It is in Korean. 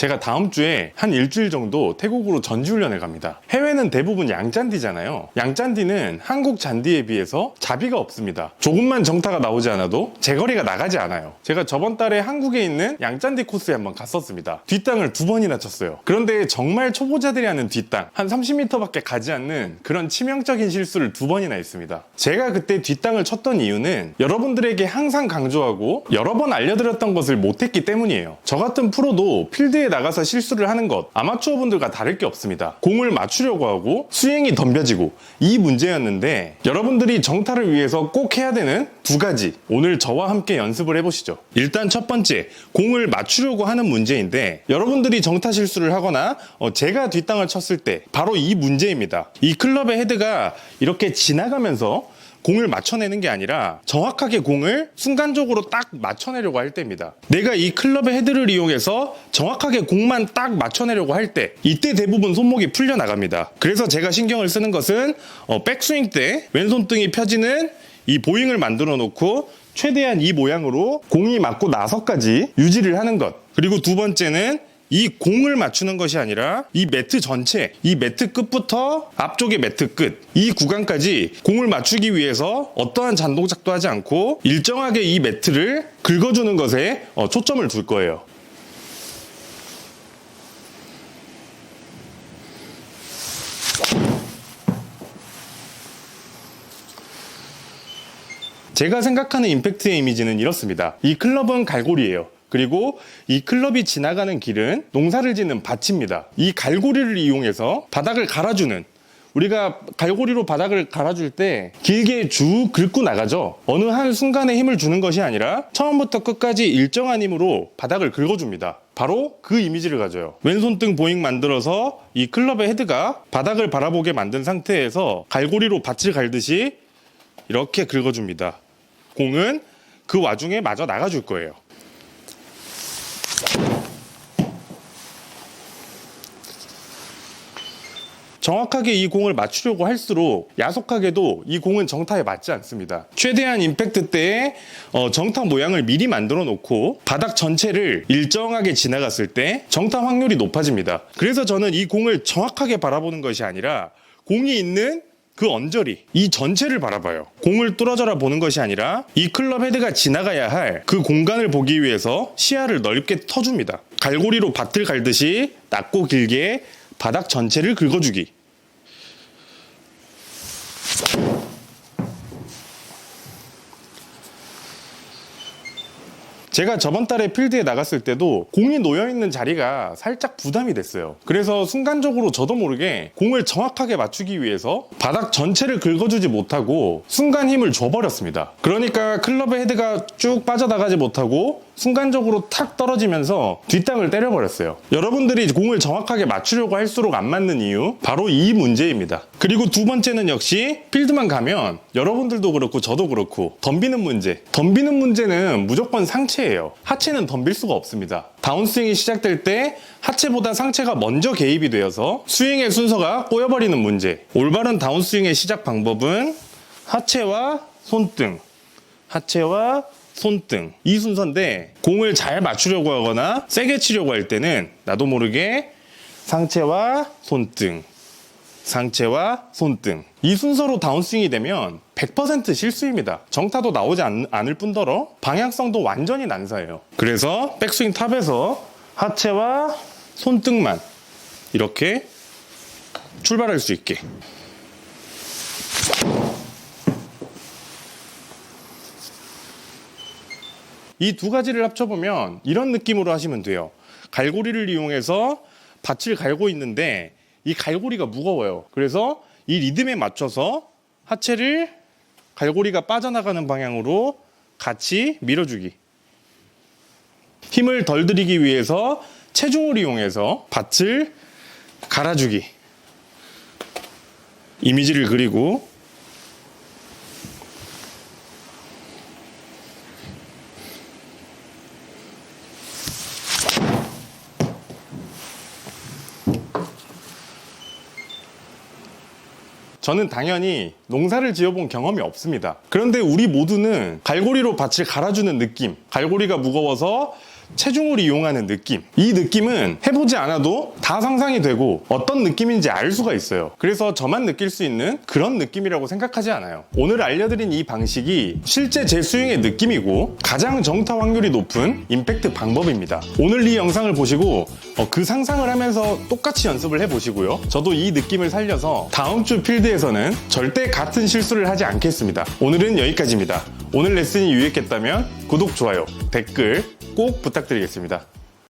제가 다음 주에 한 일주일 정도 태국으로 전지훈련을 갑니다. 해외는 대부분 양잔디잖아요. 양잔디는 한국 잔디에 비해서 자비가 없습니다. 조금만 정타가 나오지 않아도 제거리가 나가지 않아요. 제가 저번 달에 한국에 있는 양잔디 코스에 한번 갔었습니다. 뒷땅을 두 번이나 쳤어요. 그런데 정말 초보자들이 하는 뒷땅, 한 30m밖에 가지 않는 그런 치명적인 실수를 두 번이나 했습니다. 제가 그때 뒷땅을 쳤던 이유는 여러분들에게 항상 강조하고 여러 번 알려드렸던 것을 못했기 때문이에요. 저 같은 프로도 필드에 나가서 실수를 하는 것 아마추어 분들과 다를 게 없습니다. 공을 맞추려고 하고 스윙이 덤벼지고 이 문제였는데 여러분들이 정타를 위해서 꼭 해야 되는 두 가지 오늘 저와 함께 연습을 해보시죠. 일단 첫 번째 공을 맞추려고 하는 문제인데 여러분들이 정타 실수를 하거나 어, 제가 뒷땅을 쳤을 때 바로 이 문제입니다. 이 클럽의 헤드가 이렇게 지나가면서 공을 맞춰내는 게 아니라 정확하게 공을 순간적으로 딱 맞춰내려고 할 때입니다. 내가 이 클럽의 헤드를 이용해서 정확하게 공만 딱 맞춰내려고 할 때 이때 대부분 손목이 풀려 나갑니다. 그래서 제가 신경을 쓰는 것은 어, 백스윙 때 왼손등이 펴지는 이 보잉을 만들어 놓고 최대한 이 모양으로 공이 맞고 나서까지 유지를 하는 것. 그리고 두 번째는 이 공을 맞추는 것이 아니라 이 매트 전체, 이 매트 끝부터 앞쪽의 매트 끝, 이 구간까지 공을 맞추기 위해서 어떠한 잔동작도 하지 않고 일정하게 이 매트를 긁어주는 것에 어, 초점을 둘 거예요. 제가 생각하는 임팩트의 이미지는 이렇습니다. 이 클럽은 갈고리예요. 그리고 이 클럽이 지나가는 길은 농사를 짓는 밭입니다. 이 갈고리를 이용해서 바닥을 갈아주는 우리가 갈고리로 바닥을 갈아줄 때 길게 쭉 긁고 나가죠. 어느 한 순간에 힘을 주는 것이 아니라 처음부터 끝까지 일정한 힘으로 바닥을 긁어줍니다. 바로 그 이미지를 가져요. 왼손등 보잉 만들어서 이 클럽의 헤드가 바닥을 바라보게 만든 상태에서 갈고리로 밭을 갈듯이 이렇게 긁어줍니다. 공은 그 와중에 마저 나가줄 거예요. 정확하게 이 공을 맞추려고 할수록 야속하게도 이 공은 정타에 맞지 않습니다. 최대한 임팩트 때에 어, 정타 모양을 미리 만들어 놓고 바닥 전체를 일정하게 지나갔을 때 정타 확률이 높아집니다. 그래서 저는 이 공을 정확하게 바라보는 것이 아니라 공이 있는 그 언저리 이 전체를 바라봐요. 공을 뚫어져라 보는 것이 아니라 이 클럽 헤드가 지나가야 할 그 공간을 보기 위해서 시야를 넓게 터줍니다. 갈고리로 밭을 갈듯이 낮고 길게 바닥 전체를 긁어주기. 제가 저번 달에 필드에 나갔을 때도 공이 놓여 있는 자리가 살짝 부담이 됐어요. 그래서 순간적으로 저도 모르게 공을 정확하게 맞추기 위해서 바닥 전체를 긁어주지 못하고 순간 힘을 줘버렸습니다. 그러니까 클럽의 헤드가 쭉 빠져나가지 못하고 순간적으로 탁 떨어지면서 뒷땅을 때려버렸어요. 여러분들이 공을 정확하게 맞추려고 할수록 안 맞는 이유 바로 이 문제입니다. 그리고 두 번째는 역시 필드만 가면 여러분들도 그렇고 저도 그렇고 덤비는 문제. 덤비는 문제는 무조건 상체예요. 하체는 덤빌 수가 없습니다. 다운스윙이 시작될 때 하체보다 상체가 먼저 개입이 되어서 스윙의 순서가 꼬여버리는 문제. 올바른 다운스윙의 시작 방법은 하체와 손등, 하체와 손등. 이 순서인데 공을 잘 맞추려고 하거나 세게 치려고 할 때는 나도 모르게 상체와 손등 상체와 손등. 이 순서로 다운스윙이 되면 100% 실수입니다. 정타도 나오지 않, 않을 뿐더러 방향성도 완전히 난사해요. 그래서 백스윙 탑에서 하체와 손등만 이렇게 출발할 수 있게 이 두 가지를 합쳐보면 이런 느낌으로 하시면 돼요. 갈고리를 이용해서 밭을 갈고 있는데 이 갈고리가 무거워요. 그래서 이 리듬에 맞춰서 하체를 갈고리가 빠져나가는 방향으로 같이 밀어주기. 힘을 덜 들이기 위해서 체중을 이용해서 밭을 갈아주기. 이미지를 그리고 저는 당연히 농사를 지어본 경험이 없습니다. 그런데 우리 모두는 갈고리로 밭을 갈아주는 느낌, 갈고리가 무거워서 체중을 이용하는 느낌. 이 느낌은 해보지 않아도 다 상상이 되고 어떤 느낌인지 알 수가 있어요. 그래서 저만 느낄 수 있는 그런 느낌이라고 생각하지 않아요. 오늘 알려드린 이 방식이 실제 제 스윙의 느낌이고 가장 정타 확률이 높은 임팩트 방법입니다. 오늘 이 영상을 보시고 어, 그 상상을 하면서 똑같이 연습을 해보시고요. 저도 이 느낌을 살려서 다음 주 필드에서는 절대 같은 실수를 하지 않겠습니다. 오늘은 여기까지입니다. 오늘 레슨이 유익했다면 구독, 좋아요, 댓글 꼭 부탁드리겠습니다.